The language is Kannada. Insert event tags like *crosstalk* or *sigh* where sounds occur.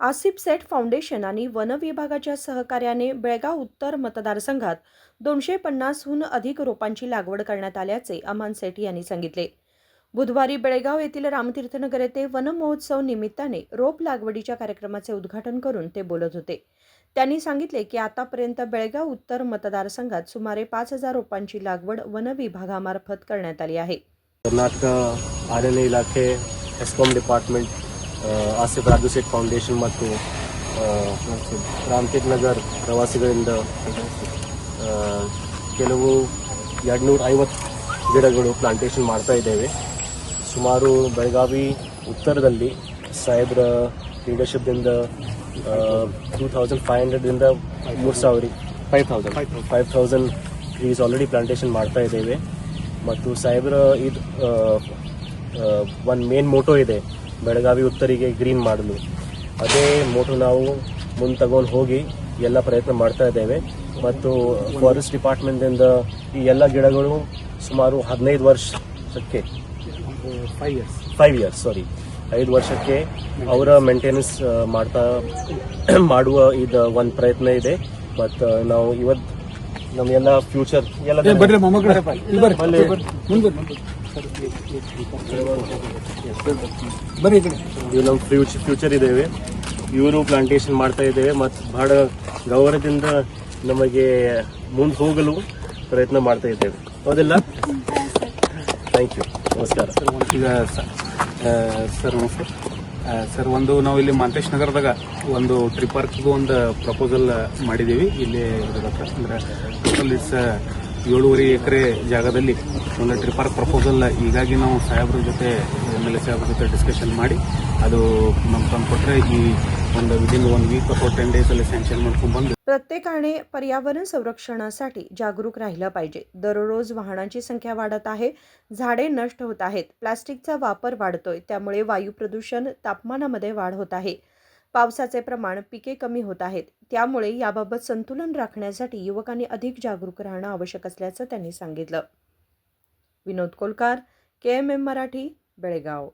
आसिफ सेठ फाउंडेशन आणि वन विभागाच्या सहकार्याने बेळगाव उत्तर मतदारसंघात दोनशे पन्नासहून अधिक रोपांची लागवड करण्यात आल्याचे अमान सेठ यांनी सांगितले. बुधवारी बेळगाव येथील रामतीर्थनगर येथे वनमहोत्सव निमित्ताने रोप लागवडीच्या कार्यक्रमाचे उद्घाटन करून ते बोलत होते. त्यांनी सांगितले की आतापर्यंत बेळगाव उत्तर मतदारसंघात सुमारे पाच हजार रोपांची लागवड वन विभागामार्फत करण्यात आली आहे. कर्नाटक आर एन इलाखे डिपार्टमेंट ಆಸಿಫ್ ರಾಜು ಸೇಠ್ ಫೌಂಡೇಶನ್ ಮತ್ತು ರಾಮ್ಟೇಕ್ ನಗರ್ ಪ್ರವಾಸಿಗಳಿಂದ ಕೆಲವು ಕೆಲವು ಎರಡುನೂರ ಐವತ್ತು ಗಿಡಗಳು ಪ್ಲಾಂಟೇಶನ್ ಮಾಡ್ತಾ ಇದ್ದೇವೆ. ಸುಮಾರು ಬೆಳಗಾವಿ ಉತ್ತರದಲ್ಲಿ ಸಾಹೇಬ್ರ ಲೀಡರ್ಶಿಪ್ದಿಂದ ಟೂ ತೌಸಂಡ್ ಫೈವ್ ಹಂಡ್ರೆಡ್ದಿಂದ ಮೂರು ಸಾವಿರ five thousand five thousand trees already plantation ಮಾಡ್ತಾ ಇದ್ದೇವೆ. ಮತ್ತು ಸಾಹೇಬ್ರ ಇದು ಒಂದು ಮೇನ್ ಮೋಟೋ ಇದೆ. ಬೆಳಗಾವಿ ಉತ್ತರಿಗೆ ಗ್ರೀನ್ ಮಾಡಲು. ಅದೇ ಮೋಟೋ ನಾವು ಮುಂದೆ ತಗೊಂಡು ಹೋಗಿ ಎಲ್ಲ ಪ್ರಯತ್ನ ಮಾಡ್ತಾ ಇದ್ದೇವೆ. ಮತ್ತು ಫಾರೆಸ್ಟ್ ಡಿಪಾರ್ಟ್ಮೆಂಟಿಂದ ಈ ಎಲ್ಲ ಗಿಡಗಳು ಸುಮಾರು ಹದಿನೈದು ವರ್ಷಕ್ಕೆ five years five years sorry ಐದು ವರ್ಷಕ್ಕೆ ಅವರ ಮೇಂಟೆನೆನ್ಸ್ ಮಾಡ್ತಾ *clears throat* ಮಾಡುವ ಇದು ಒಂದು ಪ್ರಯತ್ನ ಇದೆ. ಮತ್ತು ನಾವು ಇವತ್ತು ನಮ್ಮೆಲ್ಲ ಫ್ಯೂಚರ್ ಎಲ್ಲ ಬರ್ರಿ ಮೊಮ್ಮಕ್ಕಳ ಬರ್ರಿ. ಬರ್ರಿ. ಇವು ನಮ್ಮ ಫ್ಯೂಚರ್ ಫ್ಯೂಚರ್ ಇದ್ದೇವೆ ಇವರು ಪ್ಲಾಂಟೇಶನ್ ಮಾಡ್ತಾ ಇದ್ದೇವೆ. ಮತ್ತು ಬಹಳ ಗೌರವದಿಂದ ನಮಗೆ ಮುಂದೆ ಹೋಗಲು ಪ್ರಯತ್ನ ಮಾಡ್ತಾ ಇದ್ದೇವೆ. ಹೌದಿಲ್ಲ? ಥ್ಯಾಂಕ್ ಯು ನಮಸ್ಕಾರ. ಈಗ ಸರ್ ನಮಸ್ತೆ. ಆ, ಸರ್, ಒಂದು ನಾವು ಇಲ್ಲಿ ಮಾಂತೇಶ್ ನಗರದಾಗ ಒಂದು ಟ್ರಿಪ್ ಪಾರ್ಕ್ಗೂ ಒಂದು ಪ್ರಪೋಸಲ್ ಮಾಡಿದ್ದೀವಿ ಇಲ್ಲಿ. ಅಂದ್ರೆ ಟೋಟಲ್ ಇಟ್ಸ್ ಏಳುವರೆ ಎಕರೆ ಜಾಗದಲ್ಲಿ ಒಂದು ಟ್ರಿಪ್ ಪಾರ್ಕ್ ಪ್ರಪೋಸಲ್ ಹೀಗಾಗಿ ನಾವು ಸಾಹೇಬ್ರ ಜೊತೆ, ಎಂ ಎಲ್ ಎ ಸಾಹೇಬ್ರ ಜೊತೆ ಡಿಸ್ಕಷನ್ ಮಾಡಿ ಅದು ನಮ್ಗೆ ತಂದುಕೊಟ್ರೆ ಈ प्रत्येकाने पर्यावरण संरक्षणासाठी जागरूक राहिलं पाहिजे. दररोज वाहनांची संख्या वाढत आहे झाडे नष्ट होत आहेत प्लास्टिकचा वापर वाढतोय त्यामुळे वायू प्रदूषण तापमानामध्ये वाढ होत आहे. पावसाचे प्रमाण पिके कमी होत आहेत त्यामुळे याबाबत संतुलन राखण्यासाठी युवकांनी अधिक जागरूक राहणं आवश्यक असल्याचं त्यांनी सांगितलं. विनोद कोलकार के एम एम मराठी बेळगाव.